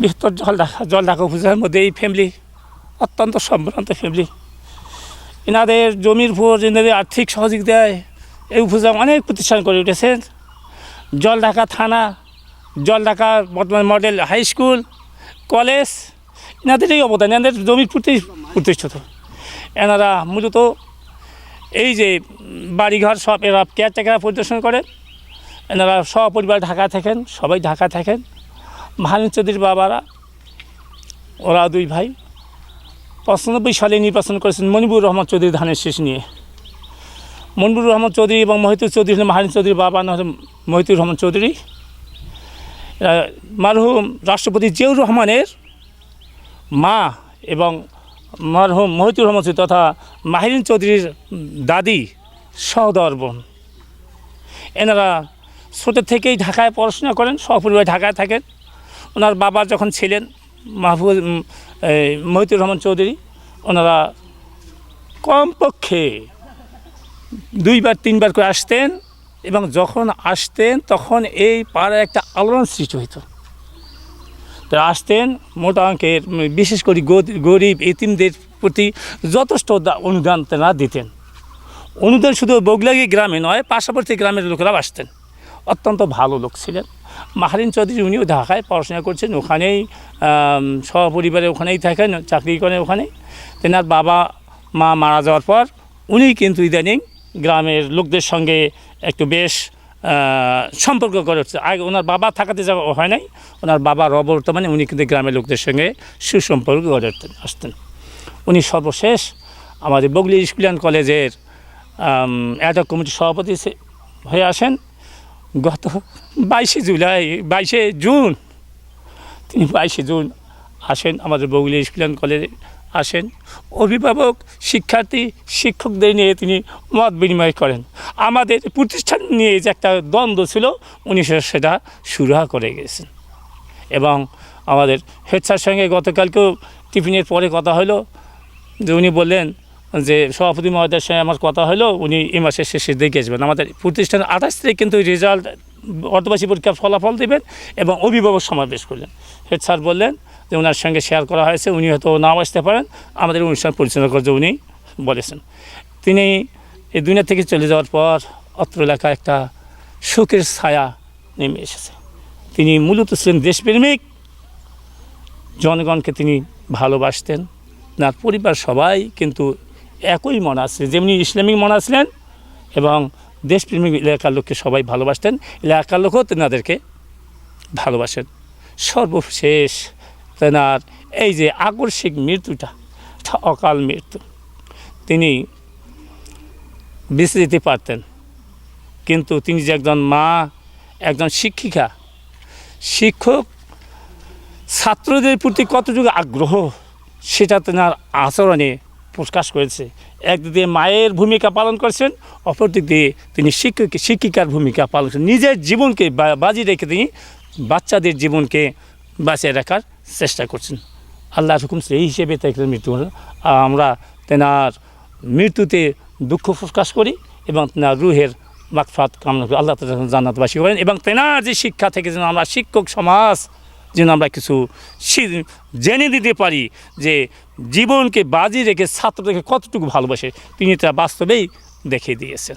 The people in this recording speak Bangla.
বৃহত্তর জল ঢাকা জল ঢাকা উপজেলার মধ্যে এই ফ্যামিলি অত্যন্ত সম্ভ্রান্ত ফ্যামিলি এনাদের জমির উপর এনাদের আর্থিক সহযোগিতায় এই উপজেলা অনেক প্রতিষ্ঠান করে উঠেছেন জল ঢাকা থানা জল ঢাকা বর্তমান মডেল হাই স্কুল কলেজ এনাদেরই অবদান এনাদের জমির প্রতি প্রতিষ্ঠিত এনারা মূলত এই যে বাড়িঘর সব এরা কেয়ারটেকার পরিদর্শন করেন। এনারা সপরিবার ঢাকা থাকেন, সবাই ঢাকা থাকেন। মহানীন চৌধুরীর বাবারা, ওরা দুই ভাই। পঁচানব্বই সালে নির্বাচন করেছেন মনিবুর রহমান চৌধুরী ধানের শেষ নিয়ে। মনিবুর রহমান চৌধুরী এবং মহিতুর চৌধুরী হলেন মহানীন চৌধুরীর বাবা, না হলেন মহিতুর রহমান চৌধুরী। মারহুম রাষ্ট্রপতি জিয়াউর রহমানের মা এবং মারহুম মহিতুর রহমান চৌধুরী তথা মাহিরিন চৌধুরীর দাদি সহদর বোন। এনারা ছোটো থেকেই ঢাকায় পড়াশোনা করেন, সপরিবার ঢাকায় থাকেন। ওনার বাবা যখন ছিলেন, মাহফুজ মহিতুর রহমান চৌধুরী, ওনারা কমপক্ষে দুইবার, তিনবার করে আসতেন এবং যখন আসতেন তখন এই পাড়ায় একটা আলোড়ন সৃষ্টি হইতো। তারা আসতেন, মোটা অঙ্কের বিশেষ করে গরিব, এতিমদের প্রতি যথেষ্ট অনুদান তারা দিতেন। অনুদান শুধু বগলাগি গ্রামে নয়, পার্শ্ববর্তী গ্রামের লোকেরাও আসতেন। অত্যন্ত ভালো লোক ছিলেন। মাহারিন চৌধুরী উনিও ঢাকায় পড়াশোনা করছেন। ওখানেই সপরিবারে ওখানেই থাকেন, চাকরি করেন ওখানেই তেনার বাবা, মা মারা যাওয়ার পর উনি কিন্তু ইদানিং গ্রামের লোকদের সঙ্গে একটু বেশ সম্পর্ক গড়ে উঠছে। আগে ওনার বাবা থাকাতে যাওয়া হয় নাই। ওনার বাবার অবর্তমানে উনি কিন্তু গ্রামের লোকদের সঙ্গে সুসম্পর্ক গড়ে উঠতেন, আসতেন। উনি সর্বশেষ আমাদের বগলি স্কুল অ্যান্ড কলেজের অ্যাডক কমিটির সভাপতি হয়ে আসেন। গত বাইশে জুলাই, বাইশে জুন, তিনি বাইশে জুন আসেন, আমাদের বগুলি স্কুল কলেজে আসেন। অভিভাবক, শিক্ষার্থী, শিক্ষকদের নিয়ে তিনি মত বিনিময় করেন। আমাদের প্রতিষ্ঠান নিয়ে যে একটা দ্বন্দ্ব ছিল, উনি সেটা সুরাহা করে গেছেন। এবং আমাদের স্যার সঙ্গে গতকালকেও টিফিনের পরে কথা হলো, যে উনি বললেন যে সভাপতি মহোদয়ের সঙ্গে আমার কথা হলো, উনি এই মাসের শেষে দেখে আসবেন। আমাদের প্রতিষ্ঠান আঠাশ তারিখ কিন্তু রেজাল্ট অর্ধবাসী পরীক্ষার ফলাফল দেবেন এবং অভিভাবক সমাবেশ করলেন। হেড স্যার বললেন যে ওনার সঙ্গে শেয়ার করা হয়েছে, উনি হয়তো নাও আসতে পারেন। আমাদের অনুষ্ঠান পরিচালনা করতে উনি বলেছেন। তিনি এই দুনিয়া থেকে চলে যাওয়ার পর অত্র এলাকায় একটা শোকের ছায়া নেমে এসেছে। তিনি মূলত ছিলেন দেশপ্রেমিক। জনগণকে তিনি ভালোবাসতেন। তার পরিবার সবাই কিন্তু একই মন আছে। যেমনি ইসলামিক মন আসলেন এবং দেশপ্রেমিক এলাকার লোককে সবাই ভালোবাসতেন, এলাকার লোকও তেনাদেরকে ভালোবাসেন। সর্বশেষ তেনার এই যে আকস্মিক মৃত্যুটা অকাল মৃত্যু। তিনি বেঁচে যেতে পারতেন। কিন্তু তিনি যে একজন মা, একজন শিক্ষিকা, শিক্ষক, ছাত্রদের প্রতি কতটুকু আগ্রহ, সেটা তেনার আচরণে প্রকাশ করেছে। একদিক মায়ের ভূমিকা পালন করছেন, অপর দিক দিয়ে তিনি শিক্ষক, শিক্ষিকার ভূমিকা পালন করেন নিজের জীবনকে বাজি রেখে তিনি বাচ্চাদের জীবনকে বাঁচিয়ে রাখার চেষ্টা করছেন। আল্লাহর হুকুম সেই হিসেবে তাকে মৃত্যু আমরা তেনার মৃত্যুতে দুঃখ প্রকাশ করি এবং তেনার রুহের মাকফাত কামনা করি। আল্লাহ জান্নাতবাসী করেন এবং তেনার যে শিক্ষা থেকে যেন আমরা শিক্ষক সমাজ যেন আমরা কিছু জেনে দিতে পারি যে জীবনকে বাজি রেখে ছাত্রদেরকে কতটুকু ভালোবাসে, তিনি তা বাস্তবেই দেখিয়ে দিয়েছেন।